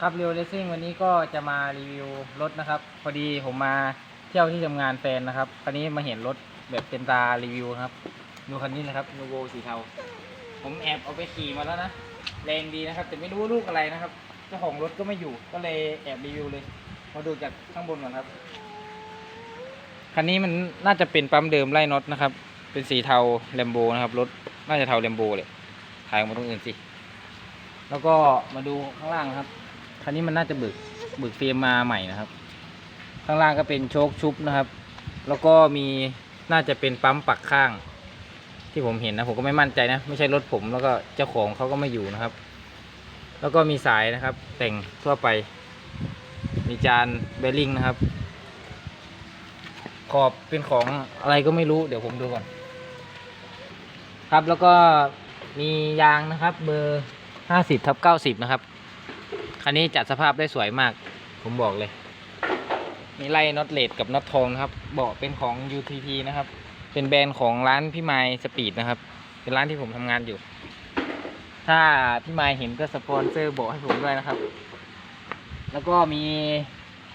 ครับเรียวเลสซิ่งวันนี้ก็จะมารีวิวรถนะครับ พอดีผมมาเที่ยวที่ทำงานแฟนนะครับคันนี้มาเห็นรถแบบเป็นตารีวิวครับ ดูคันนี้นะครับนูโวสีเทา ผมแอบเอาไปขี่มาแล้วนะ แรงดีนะครับ แต่ไม่รู้ลูกอะไรนะครับ เจ้าของรถก็ไม่อยู่ ก็เลยแอบรีวิวเลย มาดูจากข้างบนก่อนครับ คันนี้มันน่าจะเป็นปั๊มเดิมไล่น็อตนะครับ เป็นสีเทาแลมโบนะครับ รถน่าจะเทาแลมโบเลย ถ่ายออกมาตรงอื่นสิ แล้วก็มาดูข้างล่างครับ คันนี้มันน่าจะบึกบึกเฟรมมาใหม่นะครับ ข้างล่างก็เป็นโชคชุบนะครับ แล้วก็มีน่าจะเป็นปั๊มปักข้าง ที่ผมเห็นนะผมก็ไม่มั่นใจนะ ไม่ใช่รถผมแล้วก็เจ้าของเขาก็ไม่อยู่นะครับ แล้วก็มีสายนะครับ แต่งทั่วไป มีจานเบลลิงนะครับ ขอบเป็นของอะไรก็ไม่รู้เดี๋ยวผมดูก่อน ครับแล้วก็มียางนะครับ เบอร์ห้าสิบทับเก้าสิบนะครับ คันนี้จัดสภาพได้สวยมาก ผมบอกเลย มีไล่น็อตเลดกับน็อตทองนะครับ เบาะเป็นของ UTP นะครับ เป็นแบรนด์ของร้านพี่ไมล์สปีดนะครับ เป็นร้านที่ผมทำงานอยู่ ถ้าพี่ไมล์เห็นก็สปอนเซอร์เบาะให้ผมด้วยนะครับ แล้วก็มี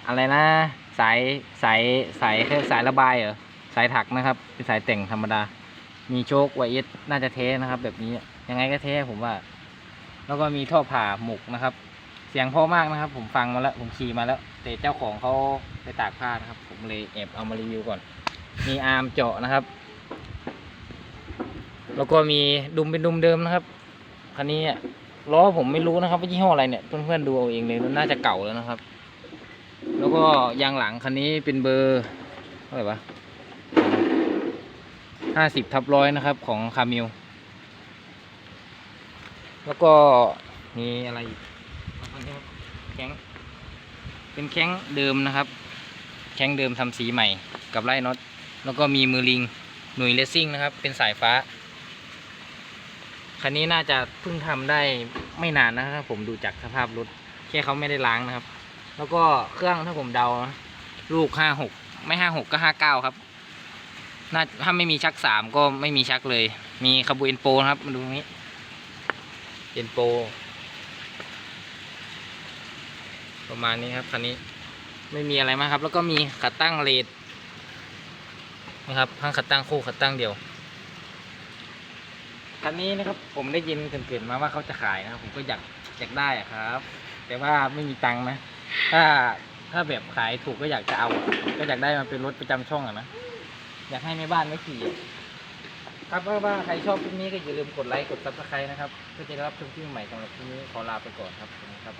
อะไรนะสายสายสายคือสายระบายเหรอสายถักนะครับ เป็นสายแต่งธรรมดา มีโชคไวเอสน่าจะเทนะครับ แบบนี้ยังไงก็เทผมว่า แล้วก็มีท่อผ่าหมุกนะครับ เสียงเพราะมากนะครับ ผมฟังมาแล้ว ผมขี่มาแล้ว แต่เจ้าของเขาไปตากผ้านะครับ ผมเลยแอบเอามารีวิวก่อน มีอาร์มเจาะนะครับ แล้วก็มีดุมเป็นดุมเดิมนะครับคันนี้ล้อผมไม่รู้นะครับว่ายี่ห้ออะไรเนี่ยเพื่อนๆดูเอาเองเลยน่าจะเก่าแล้วนะครับ แล้วก็ยางหลังคันนี้เป็นเบอร์เท่าไหร่วะห้าสิบทับร้อยนะครับ ของคามิลแล้วก็มีอะไรอีก ข้ง เป็นแข้งเดิมนะครับ แข้งเดิมทำสีใหม่กับไล่น็อต แล้วก็มีมือลิงหน่วยเลสซิ่งนะครับ เป็นสายฟ้า คันนี้น่าจะเพิ่งทำได้ไม่นานนะครับ ผมดูจากสภาพรถ แค่เขาไม่ได้ล้างนะครับ แล้วก็เครื่องถ้าผมเดา ลูกห้าหกไม่ห้าหกก็ห้าเก้าครับน่าถ้าไม่มีชักสามก็ไม่มีชักเลย มีคาบูเอ็นโปนะครับ มาดูตรงนี้เอ็นโป ประมาณนี้ครับคันนี้ไม่มีอะไรมากครับ แล้วก็มีขัดตั้งเลดนะครับทั้งขัดตั้งคู่ขัดตั้งเดียวคันนี้นะครับผมได้ยินเกินๆมาว่าเขาจะขายนะครับ ผมก็อยากอยากได้ครับ แต่ว่าไม่มีตังค์นะ ถ้าถ้าแบบขายถูกก็อยากจะเอา ก็อยากได้มาเป็นรถประจำช่องอะนะอยากให้ในบ้านไม่ขี่ครับว่าว่าใครชอบคลิปนี้ก็อย่าลืมกดไลค์กดซับสไครต์นะครับเพื่อจะได้รับชมคลิปใหม่สำหรับคลิปนี้ขอลาไปก่อนครับขอบคุณครับ